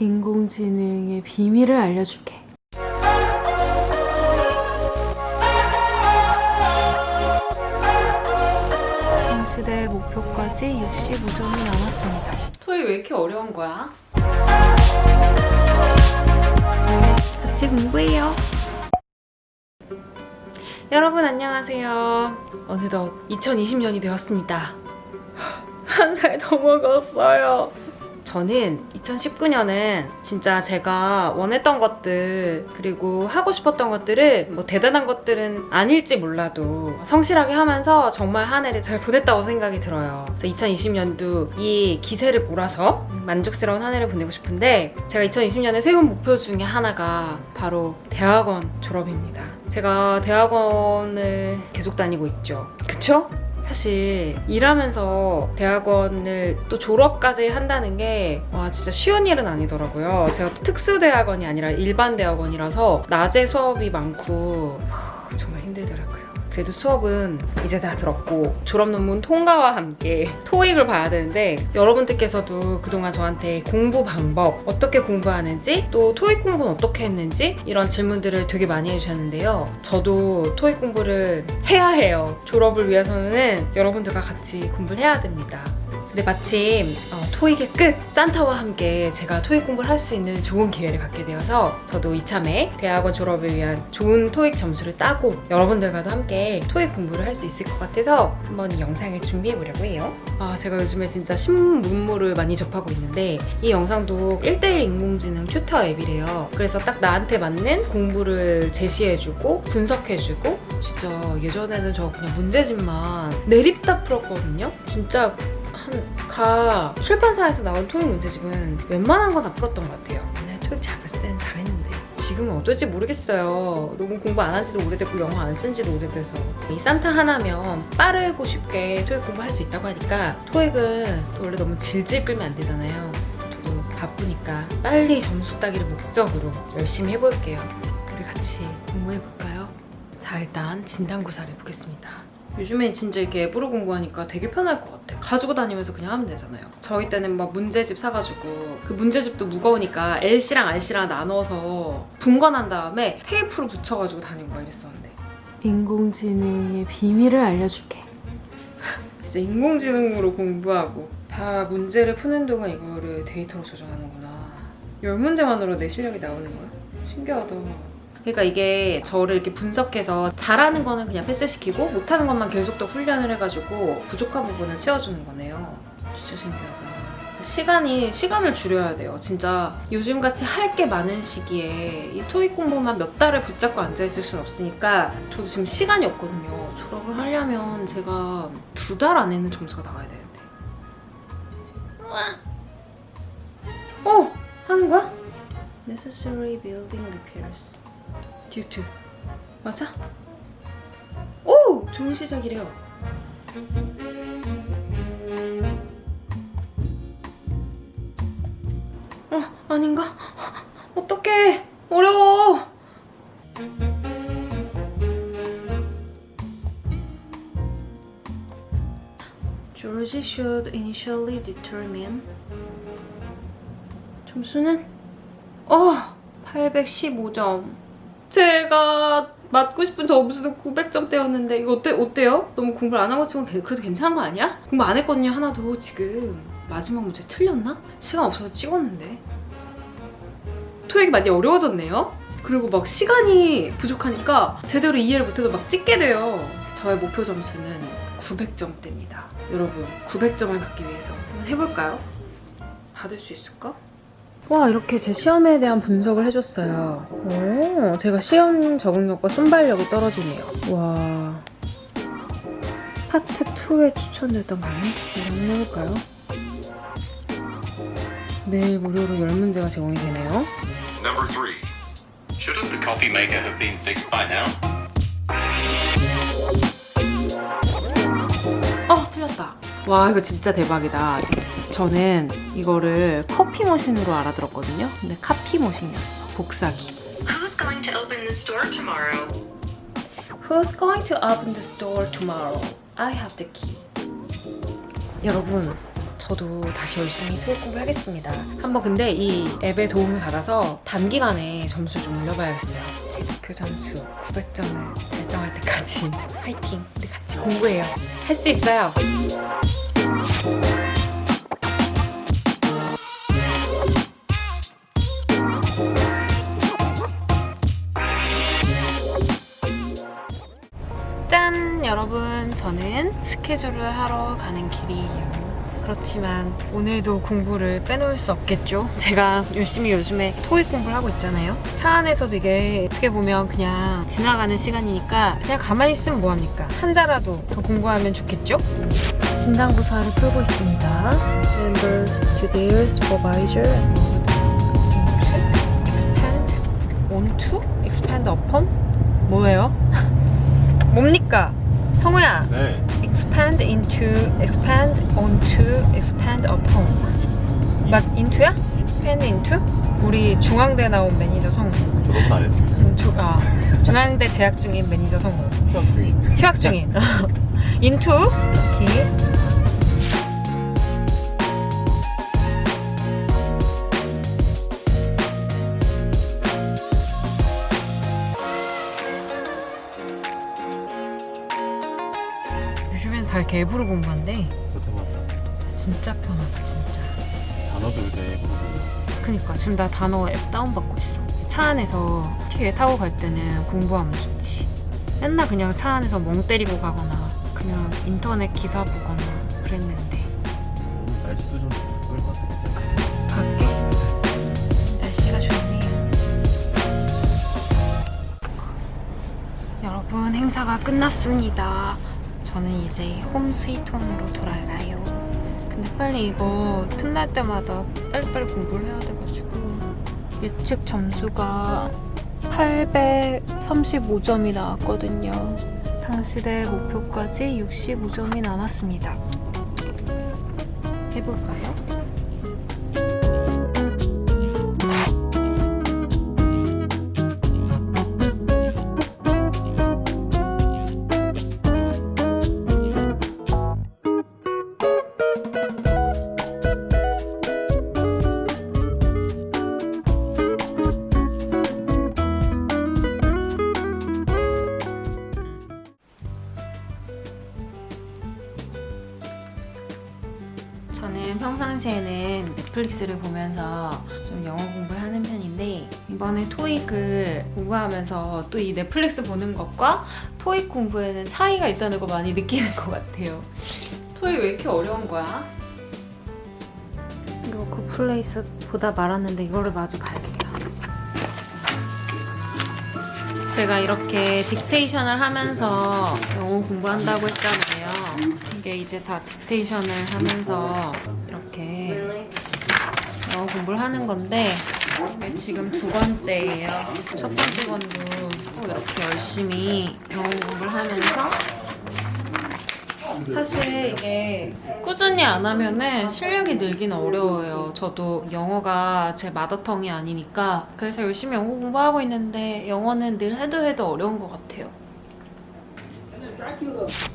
인공지능의 비밀을 알려줄게. 시대 목표까지 65점이 남았습니다. 토익 왜 이렇게 어려운 거야? 같이 공부해요. 여러분 안녕하세요. 어느덧 2020년이 되었습니다. 한 살 더 먹었어요. 저는 2019년은 진짜 제가 원했던 것들 그리고 하고 싶었던 것들을 뭐 대단한 것들은 아닐지 몰라도 성실하게 하면서 정말 한 해를 잘 보냈다고 생각이 들어요. 그래서 2020년도 이 기세를 몰아서 만족스러운 한 해를 보내고 싶은데 제가 2020년에 세운 목표 중에 하나가 바로 대학원 졸업입니다. 제가 대학원을 계속 다니고 있죠. 그쵸? 사실 일하면서 대학원을 또 졸업까지 한다는 게 와 진짜 쉬운 일은 아니더라고요. 제가 또 특수 대학원이 아니라 일반 대학원이라서 낮에 수업이 많고 하, 정말 힘들더라고요. 그래도 수업은 이제 다 들었고 졸업 논문 통과와 함께 토익을 봐야 되는데 여러분들께서도 그동안 저한테 공부 방법 어떻게 공부하는지 또 토익 공부는 어떻게 했는지 이런 질문들을 되게 많이 해주셨는데요. 저도 토익 공부를 해야 해요. 졸업을 위해서는 여러분들과 같이 공부를 해야 됩니다. 근데 마침 어, 토익의 끝 산타와 함께 제가 토익 공부를 할 수 있는 좋은 기회를 갖게 되어서 저도 이참에 대학원 졸업을 위한 좋은 토익 점수를 따고 여러분들과도 함께 토익 공부를 할 수 있을 것 같아서 한번 이 영상을 준비해 보려고 해요. 아 제가 요즘에 진짜 신문물을 많이 접하고 있는데 이 영상도 1대1 인공지능 튜터 앱이래요. 그래서 딱 나한테 맞는 공부를 제시해주고 분석해주고 진짜 예전에는 저 그냥 문제집만 내립다 풀었거든요. 진짜 한가 출판사에서 나온 토익 문제집은 웬만한 건 다 풀었던 것 같아요. 옛날 토익 잘 봤을 때는 잘했는데 지금은 어떨지 모르겠어요. 너무 공부 안 한 지도 오래됐고 영어 안 쓴 지도 오래돼서 이 산타 하나면 빠르고 쉽게 토익 공부할 수 있다고 하니까 토익은 또 원래 너무 질질 끌면 안 되잖아요. 저도 바쁘니까 빨리 점수 따기를 목적으로 열심히 해볼게요. 우리 같이 공부해볼까요? 자 일단 진단고사를 해보겠습니다. 요즘엔 진짜 이렇게 앱으로 공부하니까 되게 편할 것 같아. 가지고 다니면서 그냥 하면 되잖아요. 저희 때는 막 문제집 사가지고 그 문제집도 무거우니까 L씨랑 R씨랑 나눠서 분건한 다음에 테이프로 붙여가지고 다니고 막 이랬었는데. 인공지능의 비밀을 알려줄게. 진짜 인공지능으로 공부하고 다 문제를 푸는 동안 이거를 데이터로 저장하는구나. 열 문제만으로 내 실력이 나오는 거야? 신기하다. 그러니까 이게 저를 이렇게 분석해서 잘하는 거는 그냥 패스시키고 못하는 것만 계속 더 훈련을 해가지고 부족한 부분을 채워주는 거네요. 진짜 신기하다. 시간이 시간을 줄여야 돼요. 진짜 요즘같이 할 게 많은 시기에 이 토익 공부만 몇 달을 붙잡고 앉아 있을 순 없으니까 저도 지금 시간이 없거든요. 졸업을 하려면 제가 두 달 안에는 점수가 나와야 되는데. 어 하는 거야? Necessary building repairs. To 맞아? 오 좋은 시작이래요. 어 아닌가? 어떡해 어려워. George should initially determine 점수는 어 815점. 제가 맞고 싶은 점수는 900점대였는데 이거 어때 어때요? 너무 공부를 안 한 것처럼 개- 그래도 괜찮은 거 아니야? 공부 안 했거든요 하나도 지금 마지막 문제 틀렸나? 시간 없어서 찍었는데 토익이 많이 어려워졌네요. 그리고 막 시간이 부족하니까 제대로 이해를 못해도 막 찍게 돼요. 저의 목표 점수는 900점대입니다. 여러분 900점을 받기 위해서 한번 해볼까요? 받을 수 있을까? 와 이렇게 제 시험에 대한 분석을 해줬어요. 오, 제가 시험 적응력과 순발력이 떨어지네요. 와 파트 2에 추천됐던. 이거 한번 해볼까요? 매일 무료로 10문제가 제공이 되네요. Number three. Shouldn't the coffee maker have been fixed by now? 어 틀렸다. 와 이거 진짜 대박이다. 저는 이거를 커피 머신으로 알아들었거든요. 근데 카피 머신이었어. 복사기. Who's going to open the store tomorrow? Who's going to open the store tomorrow? I have the key. 여러분, 저도 다시 열심히 토익 공부하겠습니다. 한번 근데 이 앱의 도움을 받아서 단기간에 점수 좀 올려봐야겠어요. 제 목표 점수 900점을 달성할 때까지 화이팅! 우리 같이 공부해요. 할 수 있어요. 짠! 여러분, 저는 스케줄을 하러 가는 길이에요. 그렇지만 오늘도 공부를 빼놓을 수 없겠죠? 제가 열심히 요즘에 토익 공부를 하고 있잖아요. 차 안에서도 이게 어떻게 보면 그냥 지나가는 시간이니까 그냥 가만히 있으면 뭐합니까? 한자라도 더 공부하면 좋겠죠? 진상고사를 풀고 있습니다. Members to their supervisor and expand onto? expand upon? 뭐예요? 뭡니까? 성우야. 네. Expand into, expand onto, expand upon. 막 into야? expand into? 우리 중앙대 나온 매니저 성우. 졸업은 안 했습니다. 음, 주, 아, 중앙대 재학 중인 매니저 성우. 수업 중인. 휴학 중인. into? 오케이. 다 갭으로 공부한대. 그렇다고 하죠. 진짜 편하다, 진짜. 단어도 요새 그니까 지금 나 단어 앱 다운받고 있어. 차 안에서 뒤에 타고 갈 때는 공부하면 좋지. 맨날 그냥 차 안에서 멍 때리고 가거나 그냥 인터넷 기사 보거나 그랬는데 오늘 날씨도 좀 그럴 것. 갈게. 날씨가 좋네요. 여러분 행사가 끝났습니다. 저는 이제 홈 스위트홈으로 돌아가요. 근데 빨리 이거 틈날 때마다 빨리빨리 공부를 해야 돼가지고 예측 점수가 835점이 나왔거든요. 당시대 목표까지 65점이 남았습니다. 해볼까요? 넷플릭스를 보면서 좀 영어 공부를 하는 편인데 이번에 토익을 공부하면서 또 이 넷플릭스 보는 것과 토익 공부에는 차이가 있다는 거 많이 느끼는 것 같아요. 토익 왜 이렇게 어려운 거야? 이거 그 플레이스 보다 말았는데 이거를 마주 봐야겠다. 제가 이렇게 딕테이션을 하면서 영어 공부한다고 했잖아요. 이게 이제 다 딕테이션을 하면서 이렇게 영 어 공부를 하는 건데 이게 지금 두 번째예요. 첫 번째 건도 또 이렇게 열심히 영어 공부를 하면서 사실 이게 꾸준히 안 하면은 실력이 늘기는 어려워요. 저도 영어가 제 마더텅이 아니니까 그래서 열심히 영어 공부하고 있는데 영어는 늘 해도 해도 어려운 것 같아요.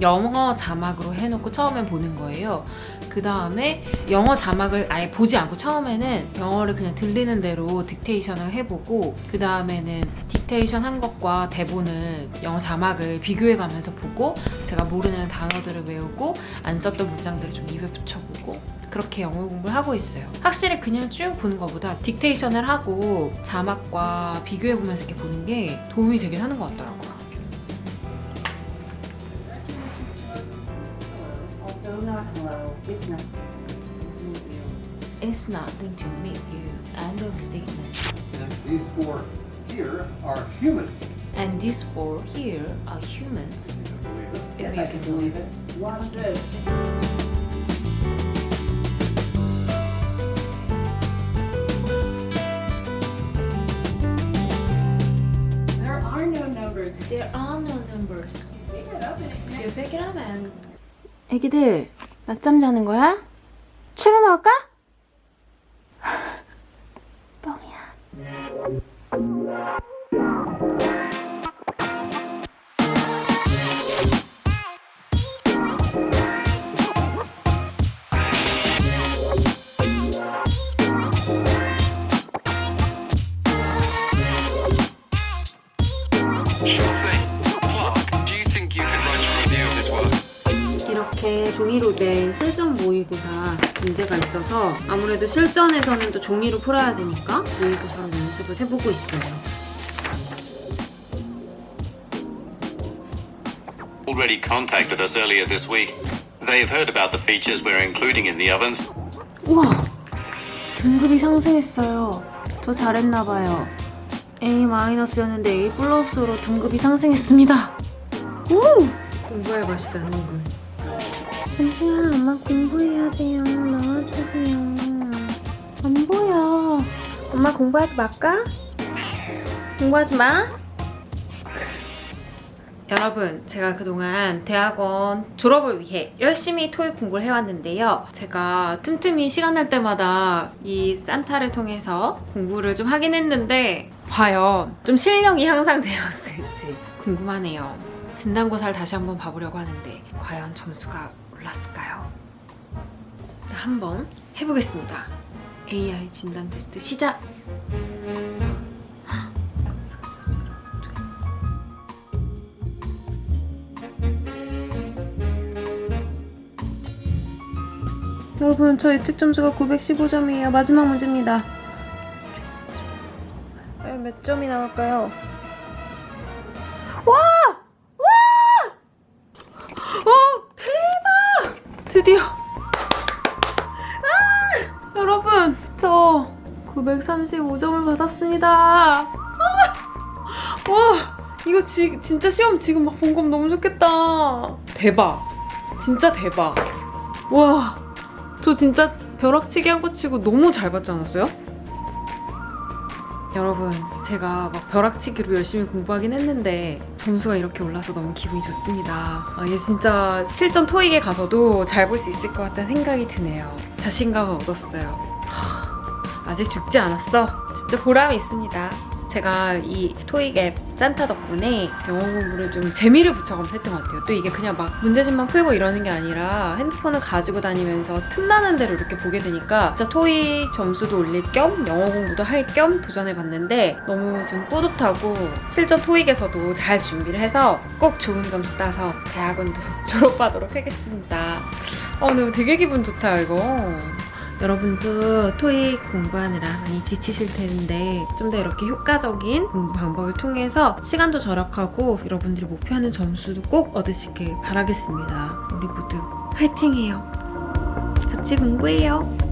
영어 자막으로 해놓고 처음엔 보는 거예요. 그 다음에 영어 자막을 아예 보지 않고 처음에는 영어를 그냥 들리는 대로 딕테이션을 해보고 그 다음에는 딕테이션 한 것과 대본을 영어 자막을 비교해가면서 보고 제가 모르는 단어들을 외우고 안 썼던 문장들을 좀 입에 붙여보고 그렇게 영어 공부를 하고 있어요. 확실히 그냥 쭉 보는 것보다 딕테이션을 하고 자막과 비교해보면서 이렇게 보는 게 도움이 되긴 하는 것 같더라고요. hello. It's not. It's nothing to meet you. End of statement. And these four here are humans. And these four here are humans. If you can believe it. Watch this. There are no numbers. There are no numbers. Pick it up and it You pick it up and. 애기들 낮잠 자는 거야? 추루 먹을까? 뻥이야. 있어서 아무래도 실전에서는 또 종이로 풀어야 되니까 모의고사로 연습을 해보고 있어요. Already contacted us earlier this week. They've heard about the features we're including in the ovens. 우와! 등급이 상승했어요. 저 잘했나봐요. A-였는데 A 플러스로 등급이 상승했습니다. 오! 공부할 맛이 나는군. 은수야, 엄마 공부해야 돼요. 나와주세요. 안 보여. 엄마 공부하지 말까? 공부하지 마. 여러분, 제가 그동안 대학원 졸업을 위해 열심히 토익 공부를 해왔는데요. 제가 틈틈이 시간 날 때마다 이 산타를 통해서 공부를 좀 하긴 했는데, 과연 좀 실력이 향상되었을지 궁금하네요. 진단고사를 다시 한번 봐보려고 하는데, 과연 점수가 올랐을까요? 자, 한번 해보겠습니다. AI 진단 테스트 시작! 여러분 저 예측 점수가 915점이에요 마지막 문제입니다 과연 몇 점이 나올까요? 드디어 아! 여러분 저 935점을 받았습니다 아! 와 이거 지, 진짜 시험 지금 막 본 거면 너무 좋겠다 대박 진짜 대박 와 저 진짜 벼락치기 한 거 치고 너무 잘 받지 않았어요? 여러분, 제가 막 벼락치기로 열심히 공부하긴 했는데 점수가 이렇게 올라서 너무 기분이 좋습니다. 아, 이게 진짜 실전 토익에 가서도 잘 볼 수 있을 것 같다는 생각이 드네요. 자신감을 얻었어요. 하, 아직 죽지 않았어. 진짜 보람이 있습니다. 제가 이 토익 앱 산타 덕분에 영어 공부를 좀 재미를 붙여가면서 했던 것 같아요. 또 이게 그냥 막 문제집만 풀고 이러는 게 아니라 핸드폰을 가지고 다니면서 틈나는 대로 이렇게 보게 되니까 진짜 토익 점수도 올릴 겸 영어 공부도 할 겸 도전해봤는데 너무 좀 뿌듯하고 실전 토익에서도 잘 준비를 해서 꼭 좋은 점수 따서 대학원도 졸업하도록 하겠습니다. 어, 근데 되게 기분 좋다 이거. 여러분도 토익 공부하느라 많이 지치실 텐데 좀 더 이렇게 효과적인 공부 방법을 통해서 시간도 절약하고 여러분들이 목표하는 점수도 꼭 얻으시길 바라겠습니다. 우리 모두 화이팅해요. 같이 공부해요.